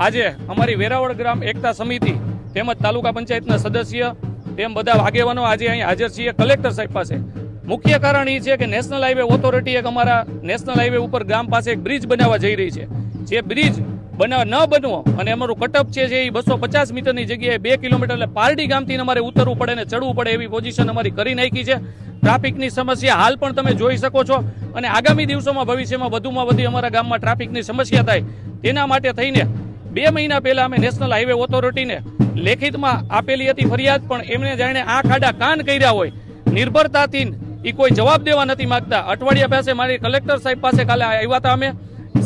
આજે અમારી વેરાવળ ગ્રામ એકતા સમિતિ તેમજ તાલુકા પંચાયતના સદસ્ય તેમ બધા આગેવાનો આજે અહીં હાજર છીએ. કલેક્ટર સાહેબ પાસે. મુખ્ય કારણ એ છે કે નેશનલ હાઈવે ઓથોરિટી એક અમારા નેશનલ હાઈવે ઉપર ગામ પાસે એક બ્રિજ બનાવવા જઈ રહી છે. જે બ્રિજ બનાવ ન બનવો અને અમારું કટઅપ છે જે એ બસો પચાસ મીટરની જગ્યાએ બે કિલોમીટર એટલે પારડી ગામથી અમારે ઉતરવું પડે ને ચડવું પડે એવી પોઝિશન અમારી કરી નાખી છે. ટ્રાફિકની સમસ્યા હાલ પણ તમે જોઈ શકો છો અને આગામી દિવસોમાં ભવિષ્યમાં વધુમાં વધુ અમારા ગામમાં ટ્રાફિકની સમસ્યા થાય તેના માટે થઈને બે મહિના પહેલા અમે નેશનલ હાઈવે ઓથોરિટીને લેખિતમાં આપેલી હતી ફરિયાદ, પણ એમણે જાણે આ ખાડા કાન કર્યા હોય. નિર્ભરતાથી એ કોઈ જવાબ દેવા નથી માંગતા. અઠવાડિયા પાસે મારી કલેક્ટર સાહેબ પાસે કાલે આવ્યા હતા અમે.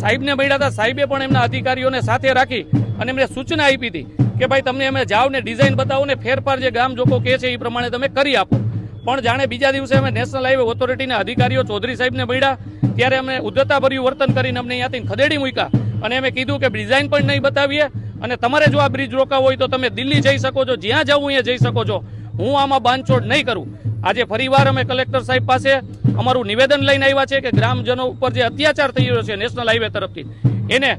સાહેબને મળ્યા હતા. સાહેબે પણ એમના અધિકારીઓને સાથે રાખી અને એમને સૂચના આપી હતી કે ભાઈ, તમને અમે જાઓ ને ડિઝાઇન બતાવો ને ફેરફાર જે ગામ લોકો કહે છે એ પ્રમાણે તમે કરી આપો. પણ જાણે બીજા દિવસે અમે નેશનલ હાઈવે ઓથોરિટીના અધિકારીઓ ચૌધરી સાહેબને મળ્યા. ત્યારે અમે ઉદ્ધતાભર્યું વર્તન કરીને અમને અહીંયાથી ખદેડી મૂક્યા. અને અમે કીધું કે ડિઝાઇન પણ નહીં બતાવીએ. અને તમારે જો આ બ્રિજ રોકાવો હોય તો તમે દિલ્હી જઈ શકો છો, જ્યાં જવું એ જઈ શકો છો. હું આમાં બાંધછોડ નહીં કરું. આજે ફરીવાર અમે કલેક્ટર સાહેબ પાસે અમારું નિવેદન લઈને આવ્યા છે કે ગ્રામજનો ઉપર જે અત્યાચાર થઈ રહ્યો છે નેશનલ હાઈવે તરફથી, એને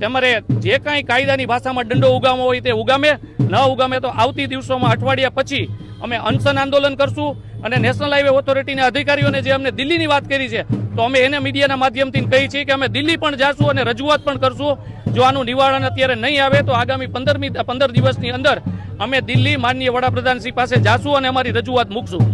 તમારે જે કાંઈ કાયદાની ભાષામાં દંડો ઉગામવો હોય તે ઉગામે, ન ઉગામે તો આવતી દિવસોમાં અઠવાડિયા પછી અમે અનશન આંદોલન કરશું. અને નેશનલ હાઈવે ઓથોરિટીના અધિકારીઓને જે અમને દિલ્હીની વાત કરી છે તો અમે એને મીડિયાના માધ્યમથી કહી છીએ કે અમે દિલ્હી પણ જાશું અને રજૂઆત પણ કરશું. જો આનું નિવારણ અત્યારે નહીં આવે તો આગામી પંદરમી, પંદર દિવસની અંદર અમે દિલ્હી માનનીય વડાપ્રધાન શ્રી પાસે જાશું અને અમારી રજૂઆત મૂકશું.